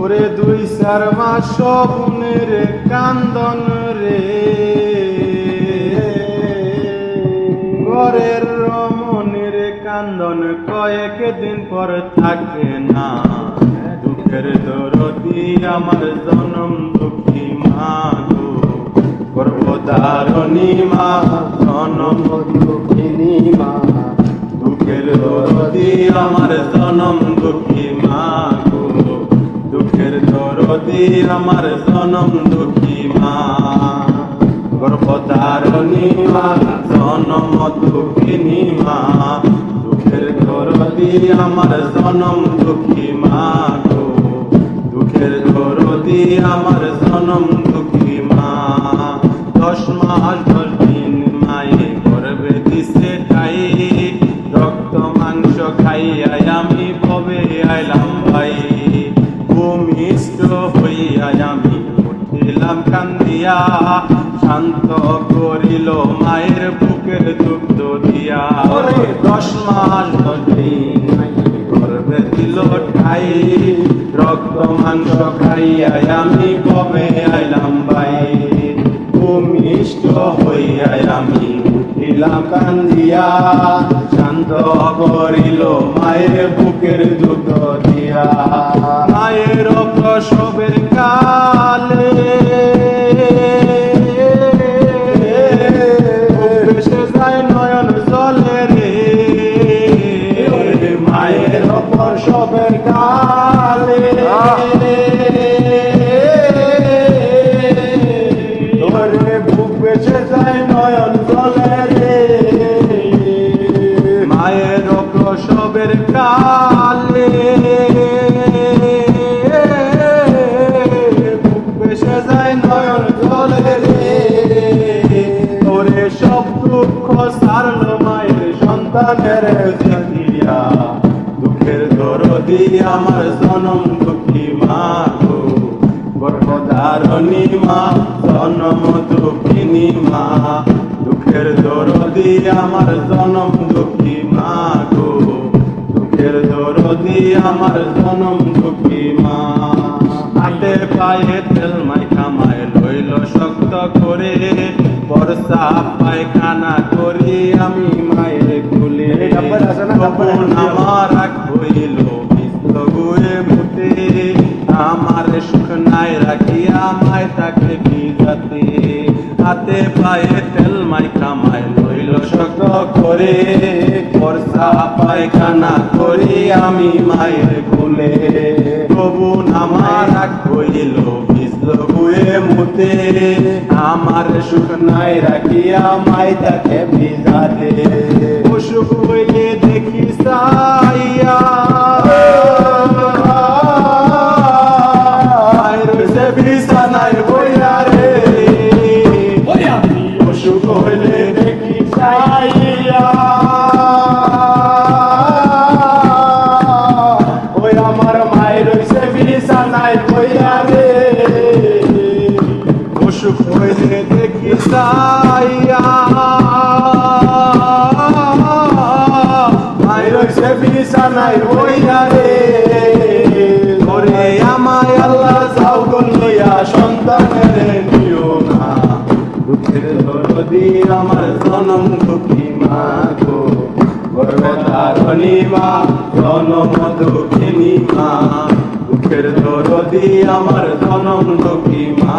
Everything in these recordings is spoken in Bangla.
ওরে দুই চার মাস বোনের কান্দন রে। ঘরের রমণের কান্দন কয়েক দিন পর থাকে না। দুঃখের দরদি আমার জনম দুঃখী মা গো। গর্ভধারণী মা, জনম দুঃখিনী মা। দুঃখের দরদি আমার জনম দুঃখী দরদি আমার জনম দুঃখী মা গর্ভধারণী মা, জনম দুঃখিনী মা দুঃখের দরদি আমার জনম দুঃখী মা গো। দুঃখের দরদি আমার জনম দুঃখী মা দশ মাস ভূমিষ্ঠ হইয়া আমি উঠিলাম কান্দিয়া শান্ত করিল মায়ের বুকের দুগ্ধ দিয়া। দশ মাস দশ দিন গর্বে দিল ঠাই রক্ত মাংস খাইয়াই আমি কবে আইলাম ভাই? ভূমিষ্ঠ হইয়াই আমি উঠিলাম কান্দিয়া শান্ত করিল মায়ের বুকের দুগ্ধ দিয়া। মায়ের প্রসবের কালে। ভেসে যায় নয়ন জলে রে। মায়ের প্রসবের কালে। ধরে বুক বেঁচে যায় নয়ন জলে রে। আমার জনম দুঃখী মা গো। গর্ভধারণী মা জনম দুঃখিনী মা। দুঃখের দরদি আমার জনম দুঃখী মা গো। দুঃখের দরদি আমার জনম দুঃখী মা। হাতে পায়ে তেল মাই কামায় লইল শক্ত করে। বর্ষা পায়খানা করি আমি মায়ের কুলে। আমার পায়ে তেল মাই কামায় লইল শক্ত করে বর্ষা পায়খানা করি আমি মায়ের কুলে। তবু নামার রাগ হইল, ভিজল মুতে। আমার সুখ নাই রাখিয়া মাই তাকে ভিজাতে অসুখ হইলে সাইয়া মায়ের রয়েছে বিছানায় বইয়া রে। ওরে আমায় আল্লাহ যাও লইয়া সন্তানের নিও না দুঃখের দরদি আমার জনম দুঃখী মা গো। গর্ভধারণী মা, জনম দুঃখিনী মা। দুঃখের দরদি আমার জনম দুঃখী মা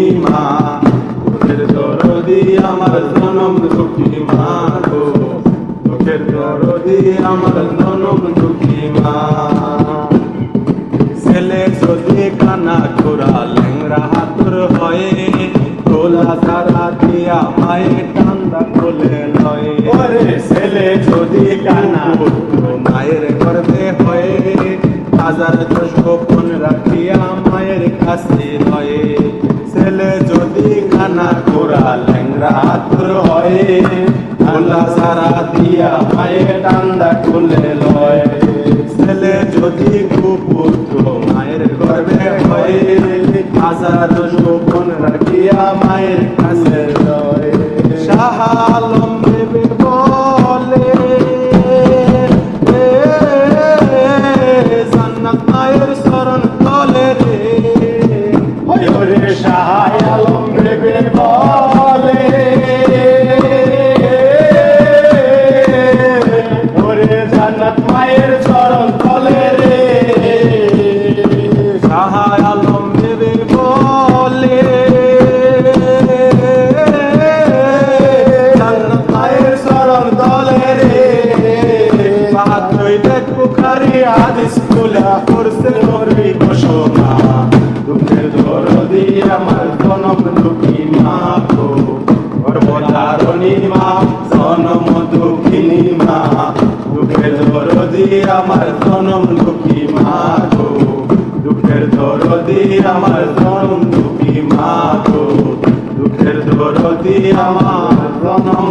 দুঃখের দরদি আমার জনম দুঃখী মা। ছেলে যদি কানা খোরা ল্যাংরা হাতুর হয়ে তোলা সারা দিয়া মায়ে টান্দা কোলে লয়ে। ছেলে যদি কানা পুত্র মায়ের গর্ভে হয়ে হাজার গোপন কাছে রয়ে ছেলে যদি খানা খোরা ল্যাংরা হাতুর হয় সারা মায়ে ডান্ডা খুলে লয় ছেলে যদি কুপুত্র মায়ের গর্বে হয় আজাদ শোভন রাখিয়া মায়ের কাছে রয় শাহ আলম দেবে বলে জান্নাত মায়ের শরণ তলে রে মায়ের চরণ তলে রে। আলম দেবে বলে। মায়ের চরণ তলে রে। পাতই দেখ বুখারি হাদিস খুলা করছে নবী ঘোষণা। দুঃখের দরদি আমার জনম দুঃখী মা গো। গর্ভধারণী দুঃখিনী মা। দরদি আমার জনম দুঃখী মা গো। দুঃখের দরদি আমার জনম দুঃখী মা গো। দুঃখের দরদি আমার জনম